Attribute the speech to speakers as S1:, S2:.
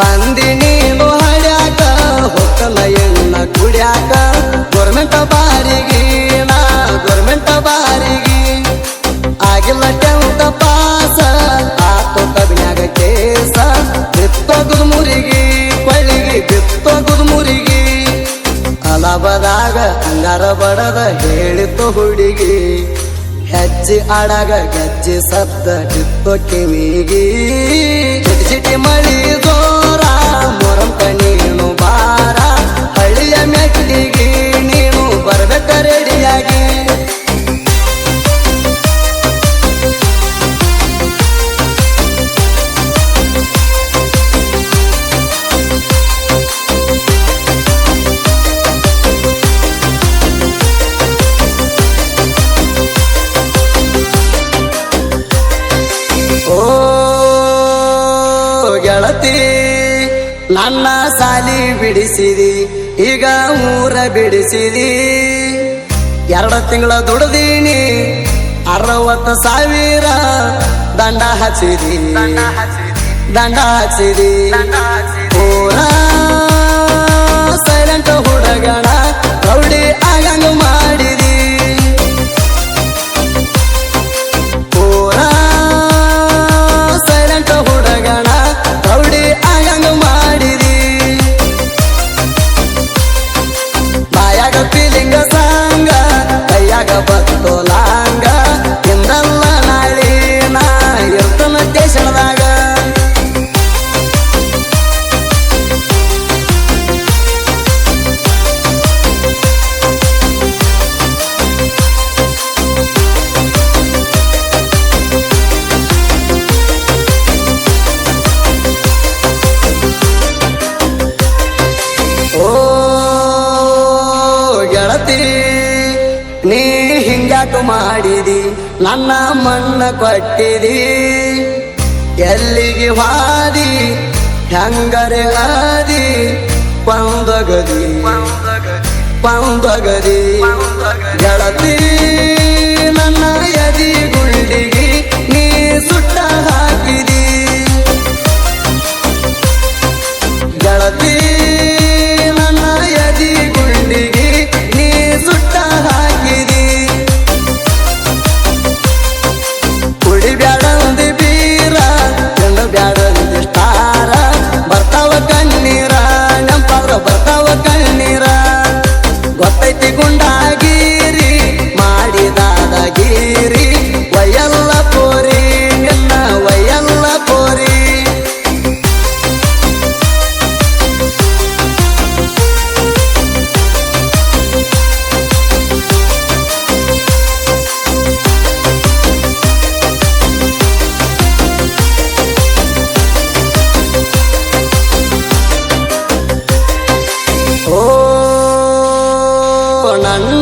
S1: ಬಂದಿ ನೀನು ಹಡ್ಯಾಕ ಹೊಕ್ಕಲ ಎಣ್ಣ ಕುಡ್ಯಾಕ? ಗೋರ್ಮೆಂಟ್ ಬಾರಿಗೆ ನಾ ಗೋರ್ಮೆಂಟ್ ಬಾರಿಗೆ. ಆಗಿಲ್ಲ ಟೆಂತ ಪಾಸ ಆತೋ ಕಬ್ನ್ಯಾಗ ಕೇಸ. ಬಿತ್ತೋಗುದು ಮುರಿಗಿ, ಕೊಳ್ಳಿಗಿ, ಬಿತ್ತೋಗುದು ಮುರಿಗಿ. ಅಲಬದಾಗ, ಅಂಗಾರ ಬಡದ ಹೇಳಿತು ಹುಡುಗಿ. ಹೆಜ್ಜೆ ಅಡಗ ಗೆಜ್ಜೆ ಸದ್ದ ಕಿತ್ತೋ ಕಿವಿಗಿ ಚಿಟಿ ಚಿಟಿ ಮಳಿ ಜೋರ ಮೊರಂತ ನೀನು ನನ್ನ ಸಾಲಿ ಬಿಡಿಸಿದಿ ಈಗ ಊರ ಬಿಡಿಸಿದಿ. ಎರಡು ತಿಂಗಳ ದುಡ್ದೀನಿ ಅರವತ್ತು ಸಾವಿರ ದಂಡ ಹಚ್ಚಿದಿ. ದಂಡ ಹಚ್ಚಿದಿ. ಪೂರ ಸೈಲೆಂಟ್ ಹುಡುಗಣ ಕೈಯಾಗ ಬತ್ತು ಲಾಂಗ ಇಂದಲ್ಲ ನಾಳಿ ನಾ ಇರ್ತನ ಗೆಳತಿ ನೀ ಹಿಂಗ್ಯಾಕ ಮಾಡಿದಿ ನನ್ನ ಮಣ್ಣ ಕೊಟ್ಟಿದಿ. ಎಲ್ಲಿಗೆ ವಾದಿ ಹೆಂಗರೆ ಆದಿ ಪೌಂದಗದಿ ಪೌಂದಗದಿ. ಗೆಳತಿ ನನ್ನ ಎದಿ